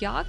як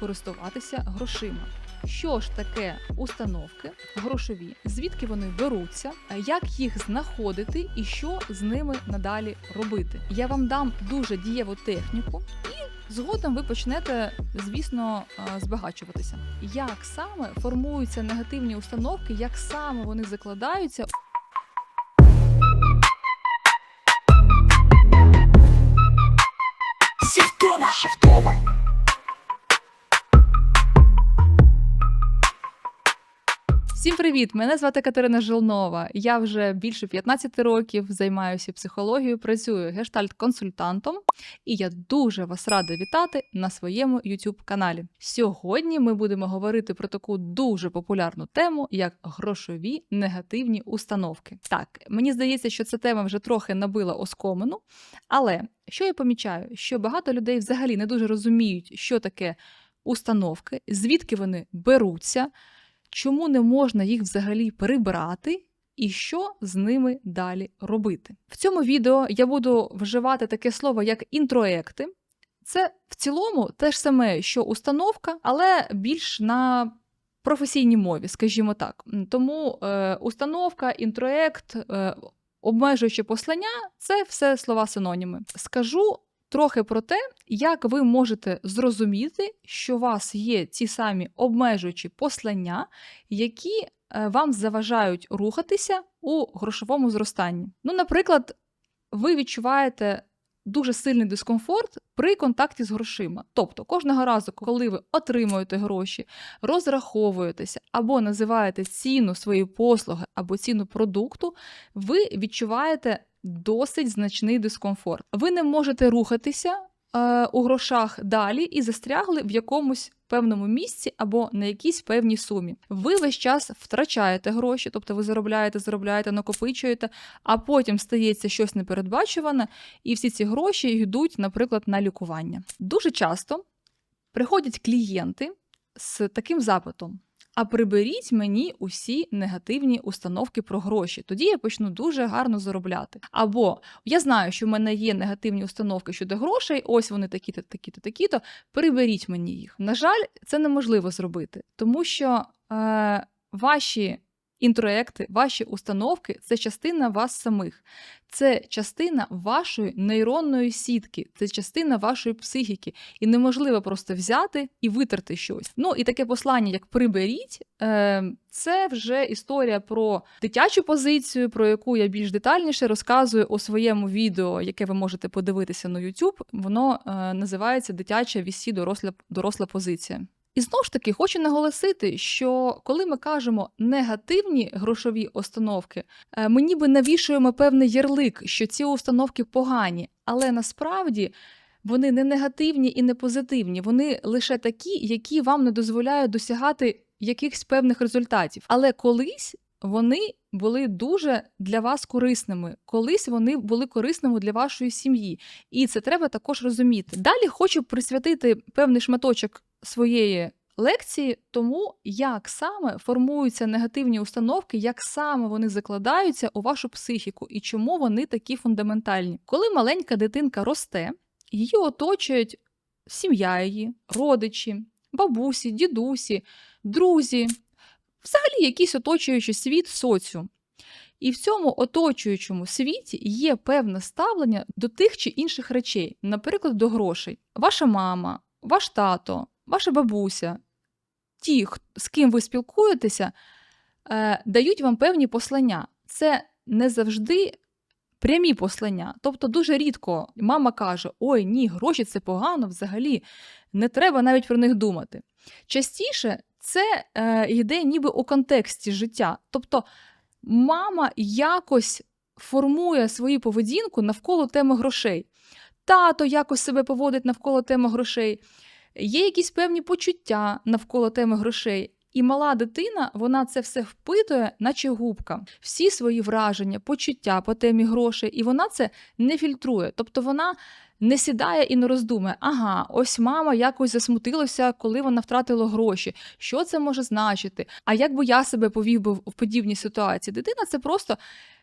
користуватися грошима. Що ж таке установки грошові, звідки вони беруться, як їх знаходити і що з ними надалі робити? Я вам дам дуже дієву техніку, і згодом ви почнете, звісно, е, збагачуватися. Як саме формуються негативні установки, як саме вони закладаються привіт! Мене звати Катерина Жилнова. Я вже більше 15 років займаюся психологією, працюю гештальт-консультантом, і я дуже вас рада вітати на своєму youtube каналі. Сьогодні ми будемо говорити про таку дуже популярну тему, як грошові негативні установки. Так, мені здається, що ця тема вже трохи набила оскомину, але що я помічаю, що багато людей взагалі не дуже розуміють, що таке установки, звідки вони беруться чому не можна їх взагалі прибрати, і що з ними далі робити. В цьому відео я буду вживати таке слово, як інтроекти. Це в цілому те ж саме, що установка, але більш на професійній мові, скажімо так. Тому е, установка, інтроект, е, обмежуюче послання це все слова синоніми. Скажу трохи про те, як ви можете зрозуміти, що у вас є ці самі обмежуючі послання, які е, вам заважають рухатися у грошовому зростанні. Ну, наприклад, ви відчуваєте. Дуже сильний дискомфорт при контакті з грошима. Тобто, кожного разу, коли ви отримуєте гроші, розраховуєтеся або називаєте ціну своєї послуги або ціну продукту, ви відчуваєте досить значний дискомфорт. Ви не можете рухатися е, у грошах далі і застрягли в якомусь певному місці або на якійсь певній сумі. Ви весь час втрачаєте гроші, тобто ви заробляєте, заробляєте, накопичуєте, а потім стається щось непередбачуване, і всі ці гроші йдуть, наприклад, на лікування. Дуже часто приходять клієнти з таким запитом. А приберіть мені усі негативні установки про гроші. Тоді я почну дуже гарно заробляти. Або я знаю, що в мене є негативні установки щодо грошей, ось вони такі-то, такі-то, такі-то. Приберіть мені їх. На жаль, це неможливо зробити, тому що е, ваші інтроекти, ваші установки це частина вас самих, це частина вашої нейронної сітки, це частина вашої психіки. І неможливо просто взяти і витерти щось. Ну і таке послання, як приберіть, е, це вже історія про дитячу позицію, про яку я більш детальніше розказую у своєму відео, яке ви можете подивитися на YouTube. Воно е, називається Дитяча вісі доросла, доросла позиція. І знову ж таки хочу наголосити, що коли ми кажемо негативні грошові установки, е, ми ніби навішуємо певний ярлик, що ці установки погані, але насправді вони не негативні і не позитивні, вони лише такі, які вам не дозволяють досягати якихось певних результатів. Але колись вони були дуже для вас корисними, колись вони були корисними для вашої сім'ї, і це треба також розуміти. Далі хочу присвятити певний шматочок своєї лекції тому, як саме формуються негативні установки, як саме вони закладаються у вашу психіку і чому вони такі фундаментальні. Коли маленька дитинка росте, її оточують сім'я її, родичі, бабусі, дідусі, друзі, взагалі якийсь оточуючий світ соціум. І в цьому оточуючому світі є певне ставлення до тих чи інших речей, наприклад, до грошей. Ваша мама, ваш тато, ваша бабуся, ті, з ким ви спілкуєтеся, е, дають вам певні послання. Це не завжди прямі послання. Тобто, дуже рідко мама каже: Ой, ні, гроші це погано взагалі, не треба навіть про них думати. Частіше це е, йде ніби у контексті життя. Тобто, мама якось формує свою поведінку навколо теми грошей. Тато якось себе поводить навколо теми грошей є якісь певні почуття навколо теми грошей. І мала дитина, вона це все впитує, наче губка, всі свої враження, почуття по темі грошей, і вона це не фільтрує. Тобто вона не сідає і не роздумує, ага, ось мама якось засмутилася, коли вона втратила гроші. Що це може значити? А як би я себе повів би в подібній ситуації? Дитина це просто,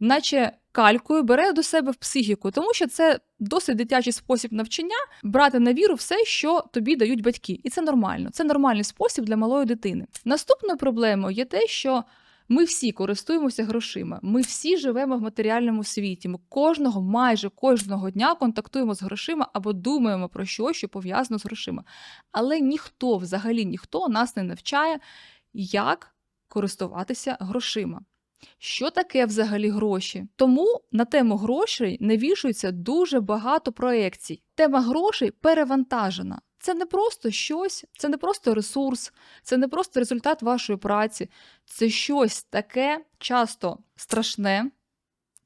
наче калькою, бере до себе в психіку, тому що це досить дитячий спосіб навчання брати на віру все, що тобі дають батьки. І це нормально. Це нормальний спосіб для малої дитини. Наступною проблемою є те, що ми всі користуємося грошима. Ми всі живемо в матеріальному світі. Ми кожного, майже кожного дня контактуємо з грошима або думаємо про щось, що пов'язано з грошима. Але ніхто, взагалі ніхто нас не навчає, як користуватися грошима. Що таке взагалі гроші? Тому на тему грошей навішується дуже багато проєкцій. Тема грошей перевантажена. Це не просто щось, це не просто ресурс, це не просто результат вашої праці, це щось таке часто страшне,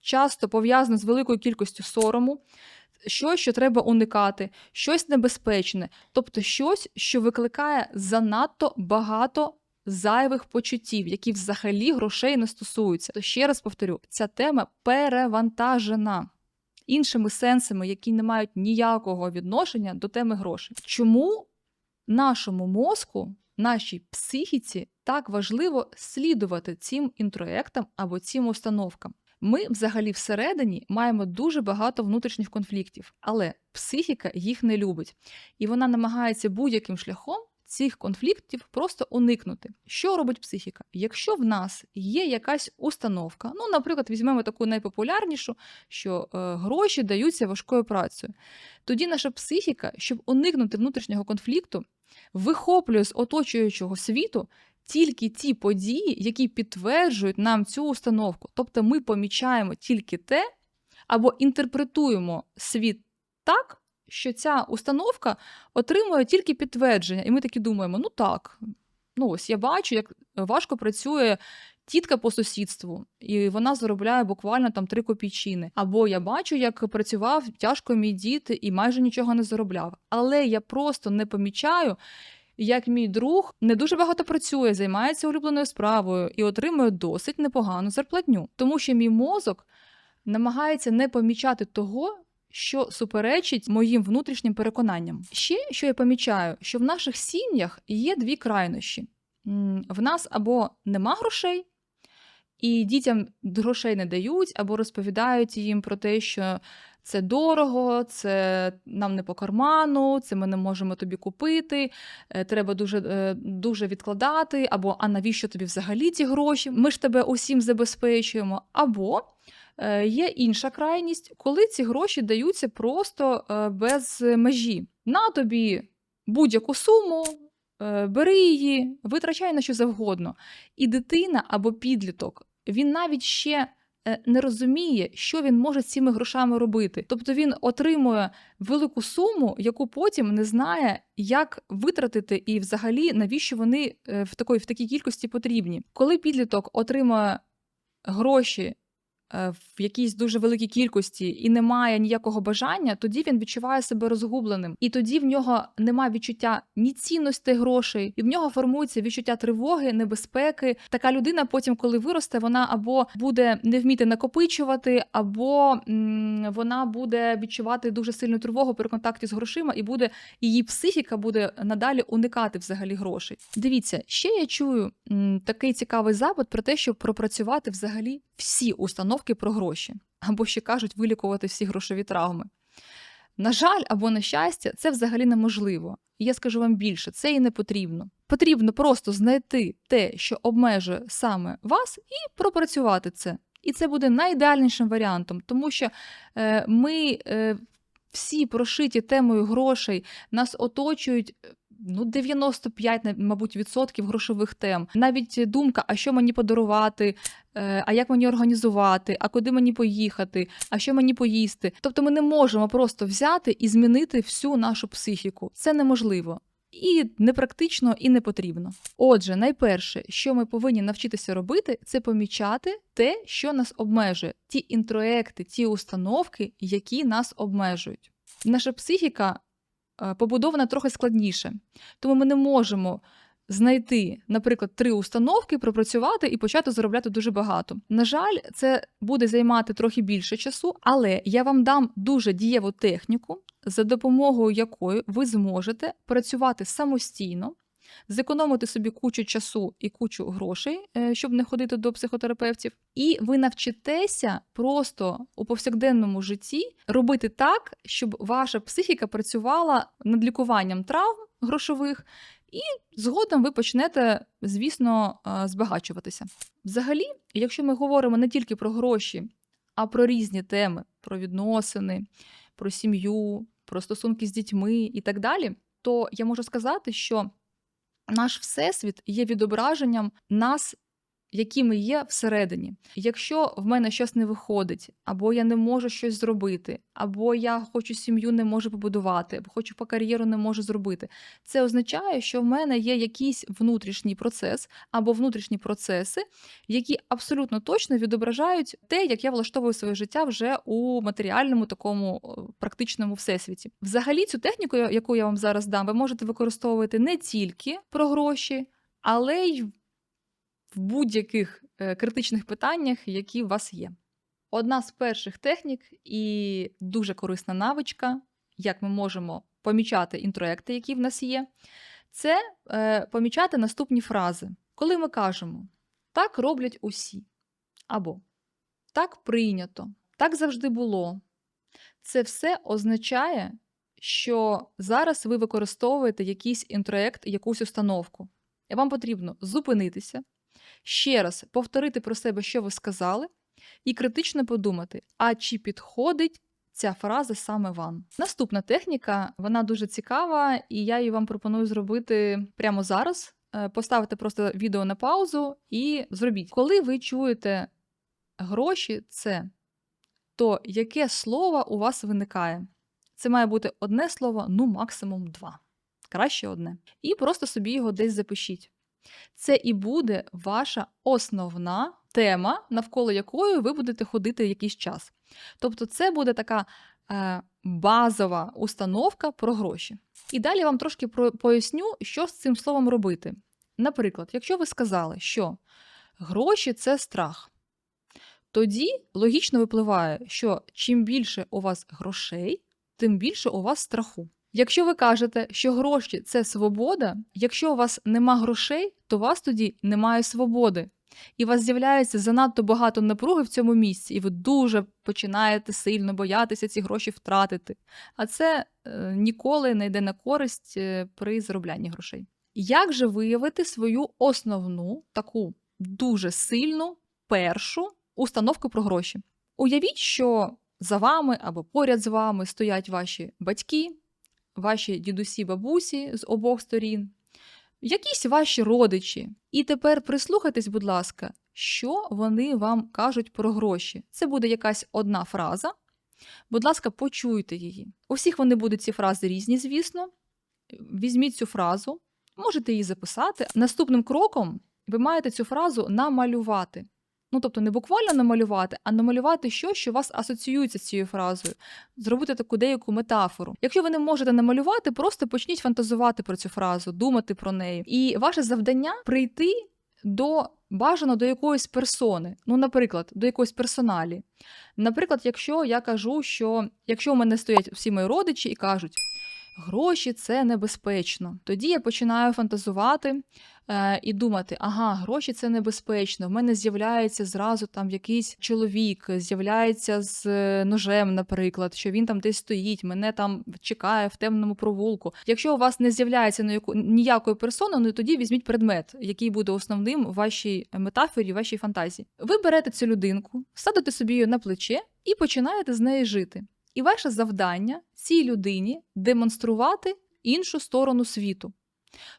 часто пов'язане з великою кількістю сорому, щось, що треба уникати, щось небезпечне, тобто щось, що викликає занадто багато зайвих почуттів, які взагалі грошей не стосуються. То ще раз повторю, ця тема перевантажена іншими сенсами, які не мають ніякого відношення до теми грошей. Чому нашому мозку, нашій психіці так важливо слідувати цим інтроектам або цим установкам? Ми взагалі всередині маємо дуже багато внутрішніх конфліктів, але психіка їх не любить, і вона намагається будь-яким шляхом цих конфліктів просто уникнути. Що робить психіка? Якщо в нас є якась установка, ну, наприклад, візьмемо таку найпопулярнішу, що е, гроші даються важкою працею, тоді наша психіка, щоб уникнути внутрішнього конфлікту, вихоплює з оточуючого світу. Тільки ті події, які підтверджують нам цю установку. Тобто ми помічаємо тільки те, або інтерпретуємо світ так, що ця установка отримує тільки підтвердження. І ми такі думаємо: ну так, ну ось я бачу, як важко працює тітка по сусідству, і вона заробляє буквально там три копійчини. Або я бачу, як працював тяжко мій дід і майже нічого не заробляв. Але я просто не помічаю. Як мій друг не дуже багато працює, займається улюбленою справою і отримує досить непогану зарплатню, тому що мій мозок намагається не помічати того, що суперечить моїм внутрішнім переконанням. Ще що я помічаю, що в наших сім'ях є дві крайнощі: в нас або нема грошей, і дітям грошей не дають, або розповідають їм про те, що це дорого, це нам не по карману, це ми не можемо тобі купити, е, треба дуже е, дуже відкладати, або а навіщо тобі взагалі ці гроші? Ми ж тебе усім забезпечуємо. Або є інша крайність, коли ці гроші даються просто е, без межі. На тобі будь-яку суму, е, бери її, витрачай на що завгодно. І дитина або підліток, він навіть ще. Не розуміє, що він може з цими грошами робити. Тобто він отримує велику суму, яку потім не знає, як витратити, і взагалі навіщо вони в такої в такій кількості потрібні. Коли підліток отримує гроші Е, в якійсь дуже великій кількості і немає ніякого бажання, тоді він відчуває себе розгубленим. І тоді в нього немає відчуття ні цінності грошей, і в нього формується відчуття тривоги, небезпеки. Така людина, потім, коли виросте, вона або буде не вміти накопичувати, або м вона буде відчувати дуже сильну тривогу при контакті з грошима, і буде її психіка буде надалі уникати взагалі грошей. Дивіться, ще я чую м такий цікавий запит про те, щоб пропрацювати взагалі всі установки про гроші, або ще кажуть, вилікувати всі грошові травми. На жаль, або на щастя, це взагалі неможливо. І я скажу вам більше, це і не потрібно. Потрібно просто знайти те, що обмежує саме вас, і пропрацювати це. І це буде найідеальнішим варіантом, тому що е, ми е, всі прошиті темою грошей, нас оточують ну 95, мабуть, відсотків грошових тем. Навіть думка, а що мені подарувати, е, а як мені організувати, а куди мені поїхати, а що мені поїсти. Тобто ми не можемо просто взяти і змінити всю нашу психіку. Це неможливо. І непрактично, і не потрібно. Отже, найперше, що ми повинні навчитися робити, це помічати те, що нас обмежує, ті інтроекти, ті установки, які нас обмежують. Наша психіка побудована трохи складніше. Тому ми не можемо знайти, наприклад, три установки, пропрацювати і почати заробляти дуже багато. На жаль, це буде займати трохи більше часу, але я вам дам дуже дієву техніку за допомогою якої ви зможете працювати самостійно, зекономити собі кучу часу і кучу грошей, е, щоб не ходити до психотерапевтів, і ви навчитеся просто у повсякденному житті робити так, щоб ваша психіка працювала над лікуванням травм грошових, і згодом ви почнете, звісно, е, збагачуватися. Взагалі, якщо ми говоримо не тільки про гроші, а про різні теми, про відносини, про сім'ю, про стосунки з дітьми і так далі, то я можу сказати, що наш всесвіт є відображенням нас. Які ми є всередині. Якщо в мене щось не виходить, або я не можу щось зробити, або я хочу сім'ю не можу побудувати, або хочу по кар'єру не можу зробити, це означає, що в мене є якийсь внутрішній процес або внутрішні процеси, які абсолютно точно відображають те, як я влаштовую своє життя вже у матеріальному такому практичному всесвіті. Взагалі, цю техніку, яку я вам зараз дам, ви можете використовувати не тільки про гроші, але й в будь-яких е, критичних питаннях, які у вас є. Одна з перших технік і дуже корисна навичка, як ми можемо помічати інтроекти, які в нас є, це е, помічати наступні фрази. Коли ми кажемо так роблять усі, або так прийнято, так завжди було. Це все означає, що зараз ви використовуєте якийсь інтроект, якусь установку. І вам потрібно зупинитися, ще раз повторити про себе, що ви сказали, і критично подумати, а чи підходить ця фраза саме вам. Наступна техніка, вона дуже цікава, і я її вам пропоную зробити прямо зараз. Е, Поставити просто відео на паузу і зробіть. Коли ви чуєте гроші, це то яке слово у вас виникає? Це має бути одне слово, ну максимум два. Краще одне. І просто собі його десь запишіть. Це і буде ваша основна тема, навколо якої ви будете ходити якийсь час. Тобто, це буде така е, базова установка про гроші. І далі вам трошки поясню, що з цим словом робити. Наприклад, якщо ви сказали, що гроші це страх, тоді логічно випливає, що чим більше у вас грошей, тим більше у вас страху. Якщо ви кажете, що гроші це свобода, якщо у вас нема грошей, то у вас тоді немає свободи. І у вас з'являється занадто багато напруги в цьому місці, і ви дуже починаєте сильно боятися ці гроші втратити. А це е, ніколи не йде на користь е, при зароблянні грошей. Як же виявити свою основну таку дуже сильну першу установку про гроші? Уявіть, що за вами або поряд з вами стоять ваші батьки, ваші дідусі, бабусі з обох сторін, якісь ваші родичі. І тепер прислухайтесь, будь ласка, що вони вам кажуть про гроші. Це буде якась одна фраза. Будь ласка, почуйте її. У всіх вони будуть ці фрази різні, звісно. Візьміть цю фразу, можете її записати. Наступним кроком ви маєте цю фразу намалювати. Ну, тобто, не буквально намалювати, а намалювати що у вас асоціюється з цією фразою, зробити таку деяку метафору. Якщо ви не можете намалювати, просто почніть фантазувати про цю фразу, думати про неї. І ваше завдання прийти до бажано до якоїсь персони, ну, наприклад, до якоїсь персоналі. Наприклад, якщо я кажу, що якщо у мене стоять всі мої родичі і кажуть, гроші це небезпечно, тоді я починаю фантазувати е, і думати, ага, гроші це небезпечно. В мене з'являється зразу там якийсь чоловік, з'являється з е, ножем, наприклад, що він там десь стоїть, мене там чекає в темному провулку. Якщо у вас не з'являється ніякої персони, ну тоді візьміть предмет, який буде основним у вашій метафорі, в вашій фантазії. Ви берете цю людинку, садите собі її на плече і починаєте з нею жити. І ваше завдання цій людині демонструвати іншу сторону світу.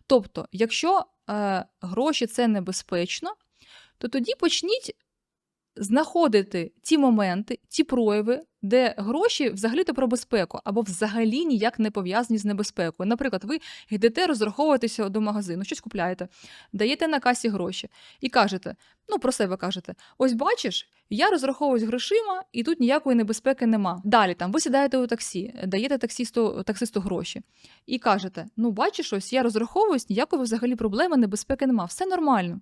Тобто, якщо е, гроші це небезпечно, то тоді почніть знаходити ті моменти, ті прояви, де гроші взагалі-то про безпеку, або взагалі ніяк не пов'язані з небезпекою. Наприклад, ви йдете розраховуватися до магазину, щось купляєте, даєте на касі гроші і кажете: ну про себе кажете: ось бачиш, я розраховуюсь грошима, і тут ніякої небезпеки нема. Далі там ви сідаєте у таксі, даєте таксисту, таксисту гроші і кажете: ну бачиш, ось я розраховуюсь, ніякої взагалі проблеми, небезпеки нема, все нормально.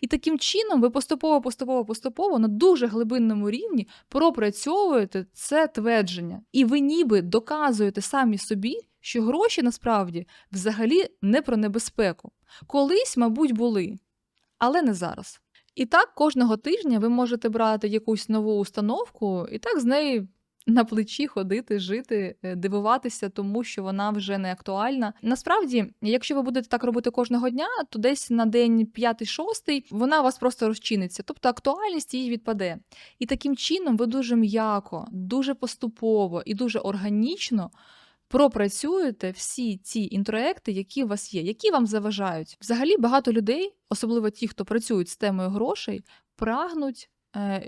І таким чином ви поступово, поступово, поступово на дуже глибинному рівні пропрацьовуєте це твердження. І ви ніби доказуєте самі собі, що гроші насправді взагалі не про небезпеку. Колись, мабуть, були, але не зараз. І так кожного тижня ви можете брати якусь нову установку і так з нею на плечі ходити, жити, е, дивуватися тому, що вона вже не актуальна. Насправді, якщо ви будете так робити кожного дня, то десь на день 5-6 вона у вас просто розчиниться, тобто актуальність її відпаде. І таким чином ви дуже м'яко, дуже поступово і дуже органічно пропрацюєте всі ці інтроекти, які у вас є, які вам заважають. Взагалі багато людей, особливо ті, хто працюють з темою грошей, прагнуть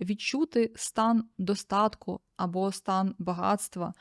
відчути стан достатку або стан багатства,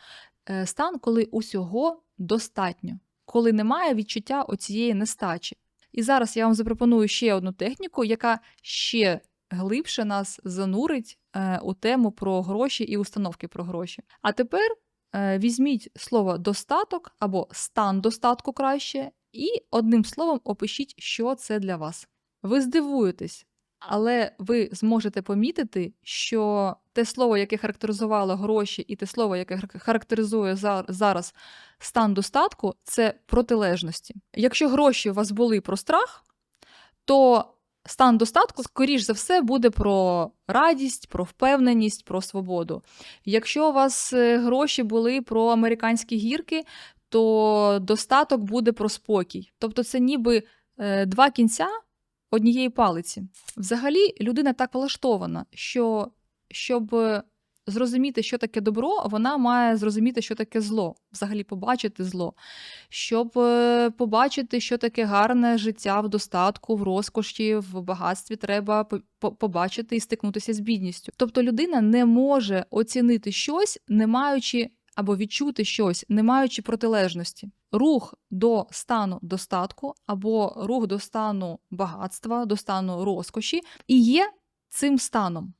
е, стан, коли усього достатньо, коли немає відчуття оцієї нестачі. І зараз я вам запропоную ще одну техніку, яка ще глибше нас занурить е, у тему про гроші і установки про гроші. А тепер е, візьміть слово достаток або стан достатку краще, і одним словом опишіть, що це для вас. Ви здивуєтесь, але ви зможете помітити, що те слово, яке характеризувало гроші, і те слово, яке характеризує зар- зараз стан достатку, це протилежності. Якщо гроші у вас були про страх, то стан достатку, скоріш за все, буде про радість, про впевненість, про свободу. Якщо у вас е, гроші були про американські гірки, то достаток буде про спокій. Тобто, це ніби е, два кінця однієї палиці. Взагалі, людина так влаштована, що щоб зрозуміти, що таке добро, вона має зрозуміти, що таке зло, взагалі побачити зло. Щоб е, побачити, що таке гарне життя в достатку, в розкоші, в багатстві, треба по- по- побачити і стикнутися з бідністю. Тобто людина не може оцінити щось, не маючи або відчути щось, не маючи протилежності. Рух до стану достатку або рух до стану багатства, до стану розкоші і є цим станом.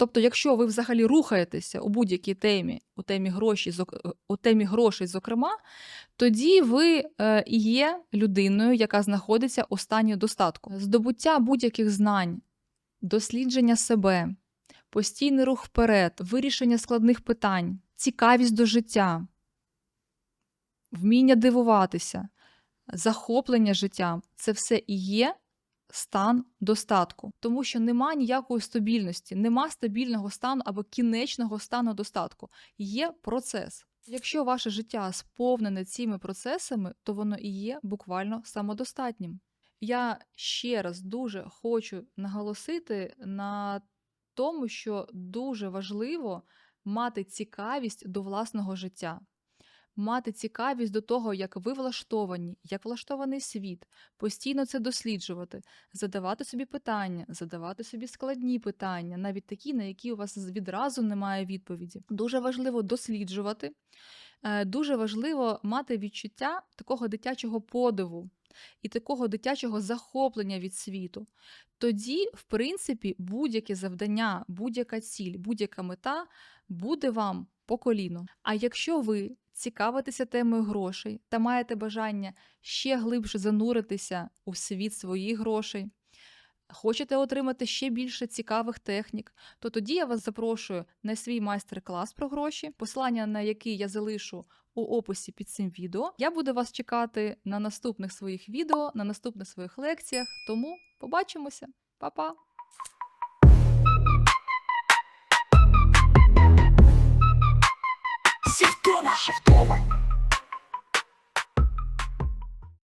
Тобто, якщо ви взагалі рухаєтеся у будь-якій темі, у темі гроші, у темі грошей, зокрема, тоді ви е, і є людиною, яка знаходиться у стані достатку. Здобуття будь-яких знань, дослідження себе, постійний рух вперед, вирішення складних питань, цікавість до життя, вміння дивуватися, захоплення життям це все і є стан достатку, тому що нема ніякої стабільності, нема стабільного стану або кінечного стану достатку. Є процес. Якщо ваше життя сповнене цими процесами, то воно і є буквально самодостатнім. Я ще раз дуже хочу наголосити на тому, що дуже важливо мати цікавість до власного життя, мати цікавість до того, як ви влаштовані, як влаштований світ, постійно це досліджувати, задавати собі питання, задавати собі складні питання, навіть такі, на які у вас відразу немає відповіді. Дуже важливо досліджувати, е, дуже важливо мати відчуття такого дитячого подиву і такого дитячого захоплення від світу. Тоді, в принципі, будь-яке завдання, будь-яка ціль, будь-яка мета буде вам по коліну. А якщо ви цікавитеся темою грошей та маєте бажання ще глибше зануритися у світ своїх грошей, хочете отримати ще більше цікавих технік, то тоді я вас запрошую на свій майстер-клас про гроші, посилання на який я залишу у описі під цим відео. Я буду вас чекати на наступних своїх відео, на наступних своїх лекціях. Тому побачимося, Па-па! Сівтона. Сівтона.